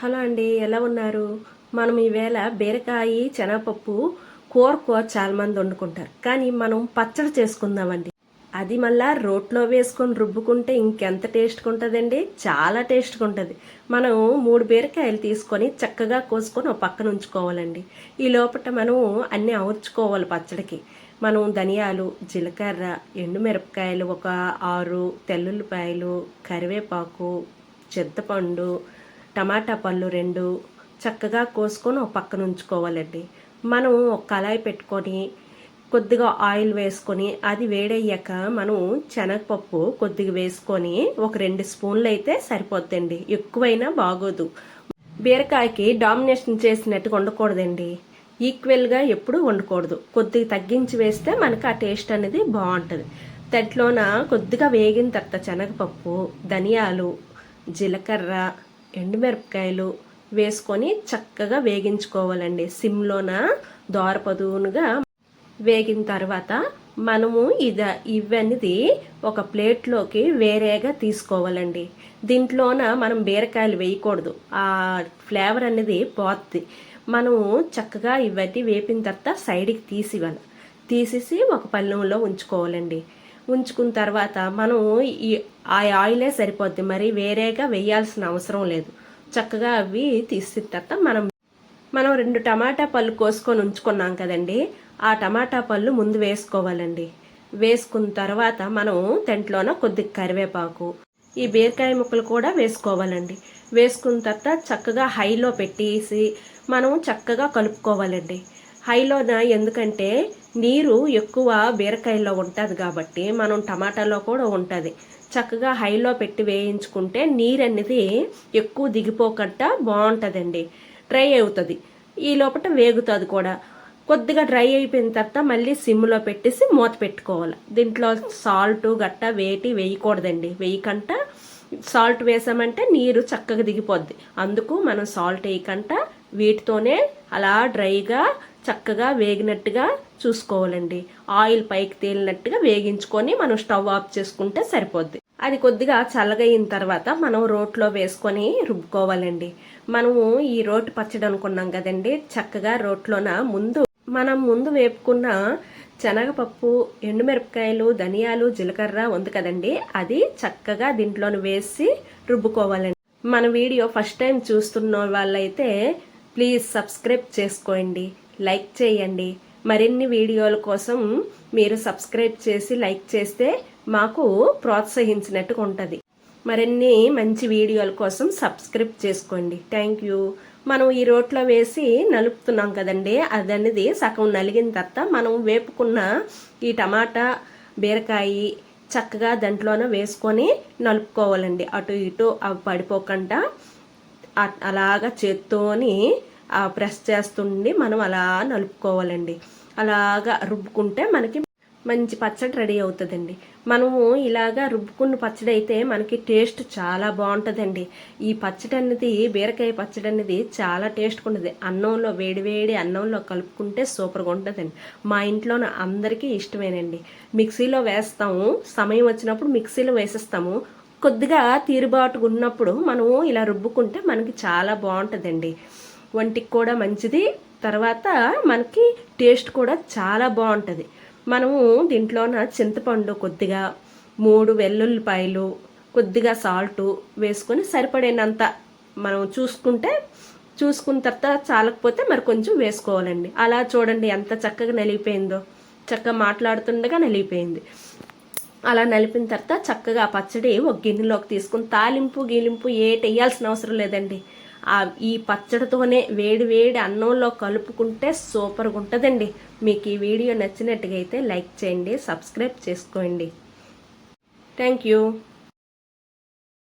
Hello అండి ఎలా ఉన్నారు? మనం ఈవేళ బీరకాయ శనగపప్పు కూర కూర చాలా మంది వండుకుంటారు. కానీ మనం పచ్చడి చేసుకుందామండి. అది మళ్ళా రోట్లో వేసుకొని రుబ్బుకుంటే ఇంకెంత టేస్ట్గా ఉంటుందండి చాలా టేస్ట్గా ఉంటుంది మనం మూడు బీరకాయలు తీసుకొని చక్కగా కోసుకొని ఒక పక్కన ఉంచుకోవాలండి. ఈ లోపల మనం అన్నీ అమర్చుకోవాలి పచ్చడికి. మనం ధనియాలు జీలకర్ర ఎండుమిరపకాయలు ఒక ఆరు తెల్లుల్లిపాయలు కరివేపాకు చింతపండు టమాటా పళ్ళు రెండు చక్కగా కోసుకొని ఒక పక్కన ఉంచుకోవాలండి. మనం ఒక కళాయి పెట్టుకొని కొద్దిగా ఆయిల్ వేసుకొని అది వేడయ్యాక మనం శనగపప్పు కొద్దిగా వేసుకొని ఒక రెండు స్పూన్లు అయితే సరిపోద్దండి. ఎక్కువైనా బాగోదు. బీరకాయకి డామినేషన్ చేసినట్టుగా వండకూడదండి. ఈక్వల్గా ఎప్పుడు వండకూడదు. కొద్దిగా తగ్గించి వేస్తే మనకు ఆ టేస్ట్ అనేది బాగుంటుంది. తట్లోన కొద్దిగా వేగిన తర్వాత శనగపప్పు ధనియాలు జీలకర్ర ఎండుమిరపకాయలు వేసుకొని చక్కగా వేగించుకోవాలండి. సిమ్లోన దోరపదునుగా వేగిన తర్వాత మనము ఇది ఇవన్నీ ఒక ప్లేట్లోకి వేరేగా తీసుకోవాలండి. దీంట్లోన మనం బీరకాయలు వేయకూడదు. ఆ ఫ్లేవర్ అనేది పోద్ది. మనము చక్కగా ఇవన్నీ వేపిన తర్వాత సైడ్కి తీసివ్వాలి. తీసేసి ఒక పళ్ళెంలో ఉంచుకోవాలండి. ఉంచుకున్న తర్వాత మనం ఈ ఆ ఆయిలే సరిపోద్ది. మరి వేరేగా వేయాల్సిన అవసరం లేదు. చక్కగా అవి తీసిన తర్వాత మనం మనం రెండు టమాటా పళ్ళు కోసుకొని ఉంచుకున్నాం కదండి. ఆ టమాటా పళ్ళు ముందు వేసుకోవాలండి. వేసుకున్న తర్వాత మనం తెంట్లోన కొద్ది కరివేపాకు ఈ బీరకాయ ముక్కలు కూడా వేసుకోవాలండి. వేసుకున్న తర్వాత చక్కగా హైలో పెట్టేసి మనం చక్కగా కలుపుకోవాలండి. హైలోన ఎందుకంటే నీరు ఎక్కువ బీరకాయలో ఉంటుంది కాబట్టి మనం టమాటాలో కూడా ఉంటుంది. చక్కగా హైలో పెట్టి వేయించుకుంటే నీరు అనేది ఎక్కువ దిగిపోకుండా బాగుంటుందండి. డ్రై అవుతుంది. ఈ లోపల వేగుతుంది కూడా. కొద్దిగా డ్రై అయిపోయిన తర్వాత మళ్ళీ సిమ్లో పెట్టేసి మూత పెట్టుకోవాలి. దీంట్లో సాల్ట్ గట్ట వేటి వేయకూడదండి. వేయకంట. సాల్ట్ వేసామంటే నీరు చక్కగా దిగిపోద్ది. అందుకు మనం సాల్ట్ వేయకంట. వీటితోనే అలా డ్రైగా చక్కగా వేగినట్టుగా చూసుకోవాలండి. ఆయిల్ పైకి తేలినట్టుగా వేగించుకొని మనం స్టవ్ ఆఫ్ చేసుకుంటే సరిపోద్ది. అది కొద్దిగా చల్లగయిన తర్వాత మనం రోట్లో వేసుకొని రుబ్బుకోవాలండి. మనము ఈ రోటి పచ్చడి అనుకున్నాం కదండి. చక్కగా రోట్లోన ముందు మనం ముందు వేపుకున్న శనగపప్పు ఎండుమిరపకాయలు ధనియాలు జీలకర్ర ఉంది కదండి. అది చక్కగా దీంట్లోని వేసి రుబ్బుకోవాలండి. మన వీడియో ఫస్ట్ టైం చూస్తున్న వాళ్ళైతే ప్లీజ్ సబ్స్క్రైబ్ చేసుకోండి. లైక్ చేయండి. మరిన్ని వీడియోల కోసం మీరు సబ్స్క్రైబ్ చేసి లైక్ చేస్తే మాకు ప్రోత్సహించినట్టుగా ఉంటుంది. మరిన్ని మంచి వీడియోల కోసం సబ్స్క్రైబ్ చేసుకోండి. థ్యాంక్ యూ మనం ఈ రోట్లో వేసి నలుపుతున్నాం కదండి. అదనేది సగం నలిగిన తర్వాత మనం వేపుకున్న ఈ టమాటా బీరకాయ చక్కగా దాంట్లోనే వేసుకొని నలుపుకోవాలండి. అటు ఇటు అవి పడిపోకుండా అలాగా చేత్తోని ప్రెస్ చేస్తుండి మనం అలా నలుపుకోవాలండి. అలాగా రుబ్బుకుంటే మనకి మంచి పచ్చడి రెడీ అవుతుందండి. మనము ఇలాగా రుబ్బుకున్న పచ్చడి అయితే మనకి టేస్ట్ చాలా బాగుంటుందండి. ఈ పచ్చడి అనేది బీరకాయ పచ్చడి అనేది చాలా టేస్ట్గా ఉంటుంది. అన్నంలో వేడివేడి అన్నంలో కలుపుకుంటే సూపర్గా ఉంటుందండి. మా ఇంట్లోన అందరికీ ఇష్టమేనండి. మిక్సీలో వేస్తాము సమయం వచ్చినప్పుడు మిక్సీలో వేసేస్తాము. కొద్దిగా తీరుబాటుగా ఉన్నప్పుడు మనము ఇలా రుబ్బుకుంటే మనకి చాలా బాగుంటుందండి. వంటికి కూడా మంచిది. తర్వాత మనకి టేస్ట్ కూడా చాలా బాగుంటుంది. మనము దీంట్లోన చింతపండు కొద్దిగా మూడు వెల్లుల్లిపాయలు కొద్దిగా సాల్ట్ వేసుకొని సరిపడేనంత మనం చూసుకుంటే చూసుకున్న తర్వాత చాలకపోతే మరి కొంచెం వేసుకోవాలండి. అలా చూడండి ఎంత చక్కగా నలిగిపోయిందో. చక్కగా మాట్లాడుతుండగా నలిగిపోయింది. అలా నలిపిన తర్వాత చక్కగా ఆ పచ్చడి ఒక గిన్నెలోకి తీసుకుని తాలింపు గీలింపు ఏటి వేయాల్సిన అవసరం లేదండి. ఈ పచ్చడితోనే వేడి వేడి అన్నంలో కలుపుకుంటే సూపర్గా ఉంటుందండి. మీకు ఈ వీడియో నచ్చినట్టుగా అయితే లైక్ చేయండి సబ్స్క్రైబ్ చేసుకోండి. Thank you